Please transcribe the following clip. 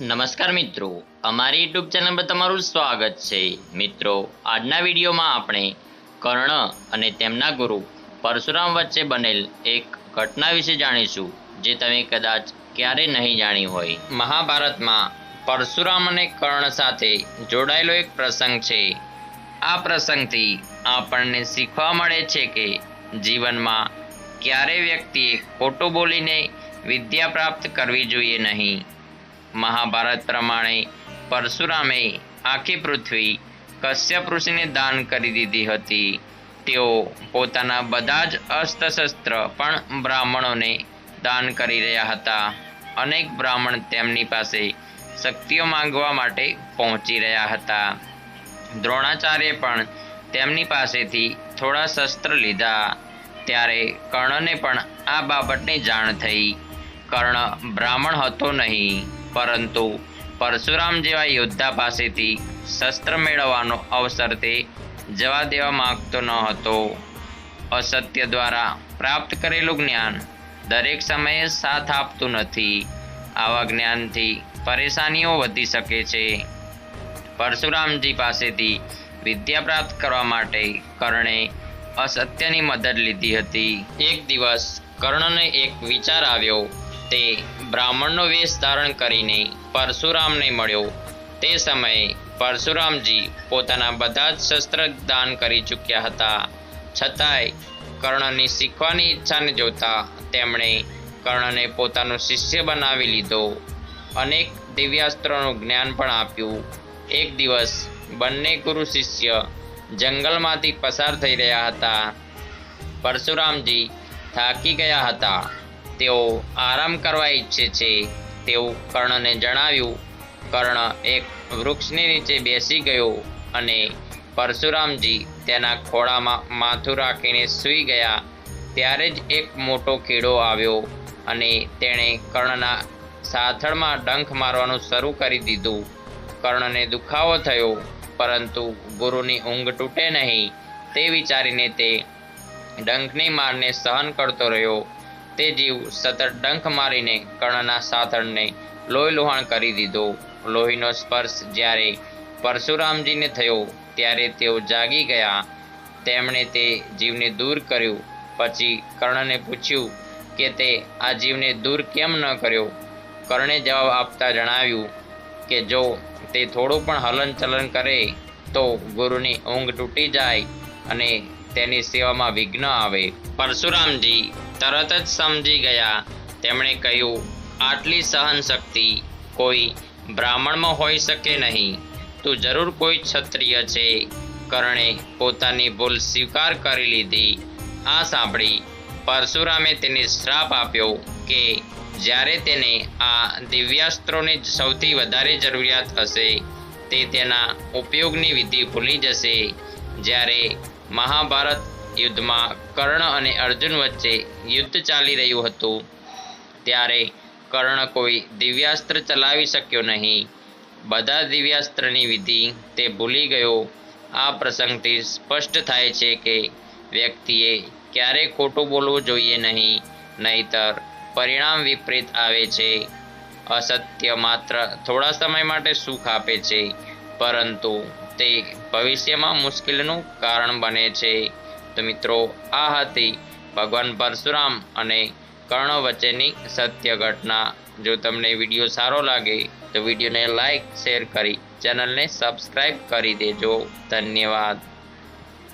નમસ્કાર મિત્રો, અમારી યુટ્યુબ ચેનલ પર તમારું સ્વાગત છે. મિત્રો, આજના વિડીયોમાં આપણે કર્ણ અને તેમના ગુરુ પરશુરામ વચ્ચે બનેલ એક ઘટના વિશે જાણીશું, જે તમે કદાચ ક્યારે નહીં જાણી હોય. મહાભારતમાં પરશુરામ અને કર્ણ સાથે જોડાયેલો એક પ્રસંગ છે. આ પ્રસંગથી આપણને શીખવા મળે છે કે જીવનમાં ક્યારે વ્યક્તિએ ખોટું બોલીને વિદ્યા પ્રાપ્ત કરવી જોઈએ નહીં. મહાભારત પ્રમાણે પરશુરામે આખી પૃથ્વી કશ્યપ ઋષિને દાન કરી દીધી હતી. તેઓ પોતાના બધા જ અસ્ત્રશસ્ત્ર પણ બ્રાહ્મણોને દાન કરી રહ્યા હતા. અનેક બ્રાહ્મણ તેમની પાસે શક્તિઓ માંગવા માટે પહોંચી રહ્યા હતા. દ્રોણાચાર્ય પણ તેમની પાસેથી થોડા શસ્ત્ર લીધા. ત્યારે કર્ણને પણ આ બાબતની જાણ થઈ. કર્ણ બ્રાહ્મણ હતો નહીં. પરંતુ પરશુરામ જેવા યોદ્ધા પાસેથી શસ્ત્ર મેળવવાનો અવસર તે જવા દેવા માગતો ન હતો. અસત્ય દ્વારા પ્રાપ્ત કરેલું જ્ઞાન દરેક સમયે સાથ આપતું નથી. આવા જ્ઞાનથી પરેશાનીઓ વધી શકે છે. પરશુરામજી પાસેથી વિદ્યા પ્રાપ્ત કરવા માટે કર્ણે અસત્યની મદદ લીધી હતી. એક દિવસ કર્ણને એક વિચાર આવ્યો તે બ્રાહ્મણનો વેશ ધારણ કરીને પરશુરામને મળ્યો. તે સમયે પરશુરામજી પોતાના બધા જ શસ્ત્ર દાન કરી ચૂક્યા હતા. છતાંય કર્ણની શીખવાની ઈચ્છાને જોતા તેમણે કર્ણને પોતાનો શિષ્ય બનાવી લીધો. અનેક દિવ્યાસ્ત્રોનું જ્ઞાન પણ આપ્યું. એક દિવસ બંને ગુરુ શિષ્ય જંગલમાંથી પસાર થઈ રહ્યા હતા. પરશુરામજી થાકી ગયા હતા. તેઓ આરામ કરવા ઈચ્છે છે. તેવું કર્ણને જણાવ્યું, કર્ણ એક વૃક્ષની નીચે બેસી ગયો અને પરશુરામજી તેના ખોળામાં માથું રાખીને સૂઈ ગયા. ત્યારે જ એક મોટો કીડો આવ્યો અને તેણે કર્ણના સાથળમાં ડંખ મારવાનું શરૂ કરી દીધું. કર્ણને દુખાવો થયો, પરંતુ ગુરુની ઊંઘ તૂટે નહીં. તે વિચારીને તે ડંખની મારને સહન કરતો રહ્યો. તે જીવ સતત ડંખ મારીને કર્ણના સાથળને લોહી લોહાણ કરી દીધો. લોહીનો સ્પર્શ જ્યારે પરશુરામજીને થયો, ત્યારે તેઓ જાગી ગયા. તેમણે તે જીવને દૂર કર્યું. પછી કર્ણને પૂછ્યું કે તે આ જીવને દૂર કેમ ન કર્યો? કર્ણે જવાબ આપતા જણાવ્યું કે જો તે થોડું પણ હલનચલન કરે, તો ગુરુની ઊંઘ તૂટી જાય અને તેની સેવામાં વિઘ્ન આવે. પરશુરામજી તરત જ સમજી ગયા. તેમણે કહ્યું, આટલી સહન શક્તિ કોઈ બ્રાહ્મણમાં હોઈ શકે નહીં. તું જરૂર કોઈ ક્ષત્રિય છે. કર્ણે પોતાની ભૂલ સ્વીકાર કરી લીધી. આ સાંભળી પરશુરામે તેને શ્રાપ આપ્યો કે જ્યારે તેને આ દિવ્યાસ્ત્રોની સૌથી વધારે જરૂરિયાત હશે, તે તેના ઉપયોગની વિધિ ભૂલી જશે. જ્યારે મહાભારત યુદ્ધમાં કર્ણ અને અર્જુન વચ્ચે યુદ્ધ ચાલી રહ્યું હતું. ત્યારે કર્ણ કોઈ દિવ્યાસ્ત્ર ચલાવી શક્યો નહીં. બધા દિવ્યાસ્ત્રની વિધિ તે ભૂલી ગયો. આ પ્રસંગથી સ્પષ્ટ થાય છે કે વ્યક્તિએ ક્યારે ખોટું બોલવું જોઈએ નહીં, નહીતર પરિણામ વિપરીત આવે છે. અસત્ય માત્ર થોડા સમય માટે સુખ આપે છે, પરંતુ તે ભવિષ્યમાં મુશ્કેલીનું કારણ બને છે. તો મિત્રો, આ હતી ભગવાન પરશુરામ અને કર્ણ વચ્ચેની સત્ય ઘટના. જો તમને વીડિયો સારો લાગે, તો વિડીયોને લાઈક, શેર કરી, ચેનલને સબસ્ક્રાઈબ કરી દેજો. ધન્યવાદ.